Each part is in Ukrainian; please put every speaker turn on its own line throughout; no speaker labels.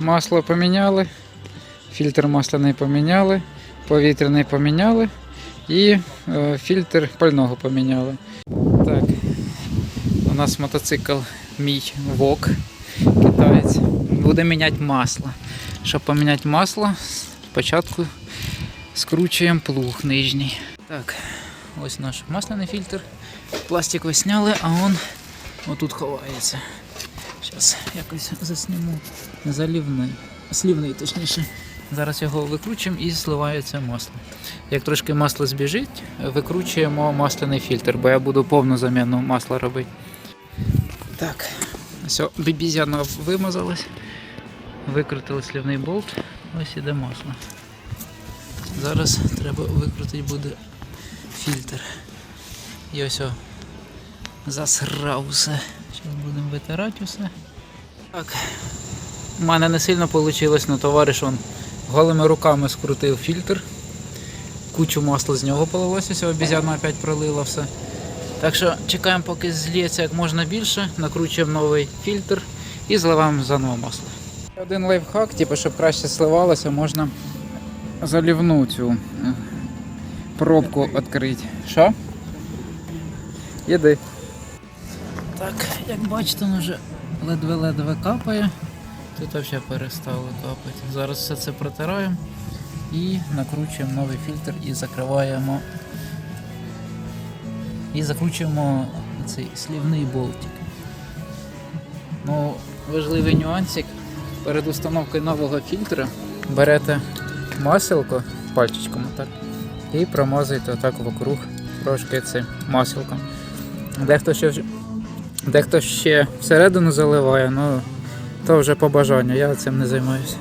Масло поміняли, фільтр масляний поміняли, повітряний поміняли і е, фільтр пального поміняли. Так, у нас мотоцикл мій ВОК китаєць. Буде міняти масло. Щоб поміняти масло, спочатку скручуємо плуг нижній. Так, ось наш масляний фільтр. Пластик ви сняли, а он отут ховається. Зараз якось засніму. Залівний. Слівний, точніше. Зараз його викручуємо і зливається масло. Як трошки масло збіжить, викручуємо масляний фільтр, бо я буду повну заміну масла робити. Так, все, бібізяна вимазалась. Викрутили слівний болт. Ось іде масло. Зараз треба викрутити буде фільтр. І ось засрав все. Будемо витирати усе. Так. У мене не сильно вийшло, але товариш он голими руками скрутив фільтр. Кучу масла з нього полилося, ось обізяна опять пролила все. Так що чекаємо, поки зліється як можна більше, накручуємо новий фільтр і зливаємо заново масло. Один лайфхак, типу, щоб краще сливалося, можна залівну цю е, пробку відкрити. Що? Їди. Так, як бачите, воно вже ледве-ледве капає. Тут взагалі перестало капати. Зараз все це протираємо і накручуємо новий фільтр і закриваємо. І закручуємо цей слівний болтик. Ну, важливий нюансик. Перед установкою нового фільтра берете маселко пальчиком отак і промазуєте отак вокруг трошки цим маселком. Дехто ще, дехто ще всередину заливає, ну то вже по бажанню, я цим не займаюся.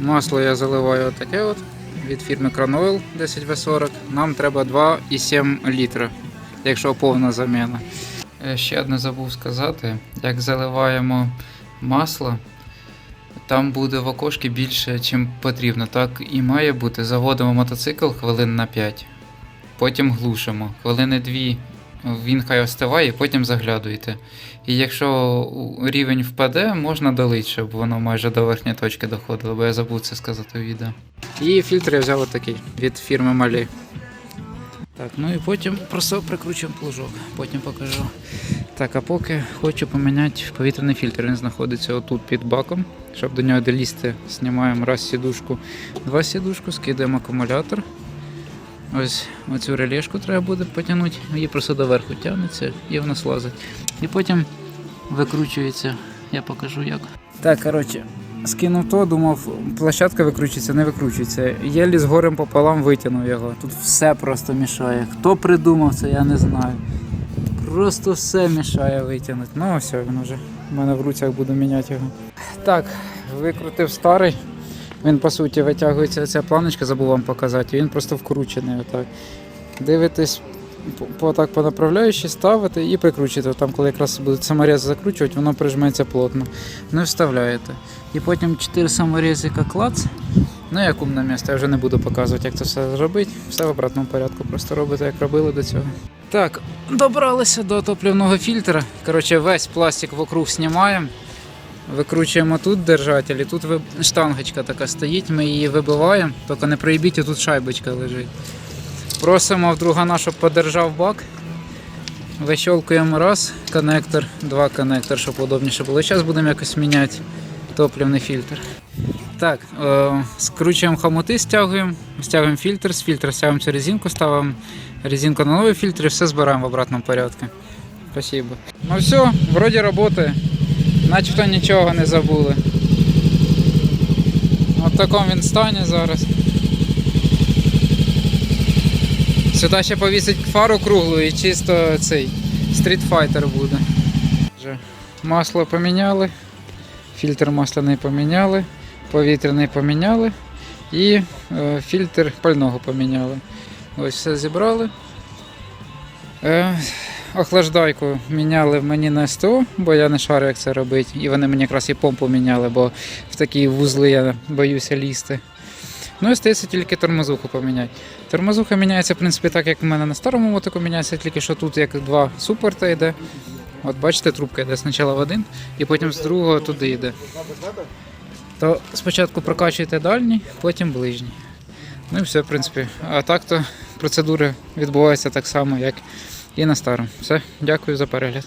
Масло я заливаю отаке от від фірми Cranoil 10V40. Нам треба 2,7 літра, якщо повна заміна. Е, Ще одне забув сказати, як заливаємо масло, там буде в окошки більше, ніж потрібно. Так і має бути. Заводимо мотоцикл хвилин на 5, потім глушимо. Хвилини 2 він хай остиває, потім заглядуєте. І якщо рівень впаде, можна долити, щоб воно майже до верхньої точки доходило, бо я забув це сказати у відео. І фільтр я взяв отакий від фірми Малі. Так, ну і потім просто прикручуємо плужок, потім покажу. Так, а поки хочу поміняти повітряний фільтр. Він знаходиться отут під баком. Щоб до нього долізти, знімаємо раз сідушку, два сідушку, скидаємо акумулятор. Ось оцю релешку треба буде потягнути, її просто доверху тягнеться і вона слазить. І потім викручується. Я покажу як. Так, коротше, скинув то, думав, площадка викручується, не викручується. Єлі з горем пополам витягнув його. Тут все просто мішає. Хто придумав це, я не знаю. Просто все мішає витягнути. Ну все, він вже в мене в руцях буду міняти його. Так, викрутив старий. Він по суті витягується ця планочка, забув вам показати. Він просто вкручений. Отак. Дивитесь по, по направляючій, ставите і прикручуєте. Там, коли якраз будуть саморези закручувати, воно прижметься плотно. І вставляєте. І потім 4 саморезика клац. Ну як умне місце, я вже не буду показувати, як це все зробити. Все в обратному порядку, просто робите, як робили до цього. Так, добралися до топливного фільтра. Коротше, весь пластик вокруг знімаємо. Викручуємо тут держатель, і тут штангочка така стоїть, ми її вибиваємо, тільки не проїбіть, тут шайбочка лежить. Просимо в другана, щоб подержав бак. Вищолкуємо раз коннектор, два коннектор, щоб удобніше було. Зараз будемо якось міняти топливний фільтр. Так, е, скручуємо хомути, стягуємо, стягуємо фільтр, з фільтра стягуємо цю резинку, ставимо резинку на новий фільтр і все збираємо в обратному порядку. Спасибо. Ну все, вроді працює. Начебто нічого не забули. От в такому він стані зараз. Сюди ще повісить фару круглу і чисто цей стрітфайтер буде. Масло поміняли, фільтр масляний поміняли, повітряний поміняли і е, фільтр пального поміняли. Ось все зібрали. Е, охлаждайку міняли мені на СТО, бо я не шарю, як це робити. І вони мені якраз і помпу міняли, бо в такі вузли я боюся лізти. Ну і стається тільки тормозуху поміняти. Тормозуха міняється, в принципі, так, як в мене на старому мотику міняється, тільки що тут як два супорта йде. От бачите, трубка йде спочатку в один, і потім з другого туди йде. То спочатку прокачуєте дальній, потім ближній. Ну і все, в принципі. А так то процедури відбуваються так само, як і на старому. Все, дякую за перегляд.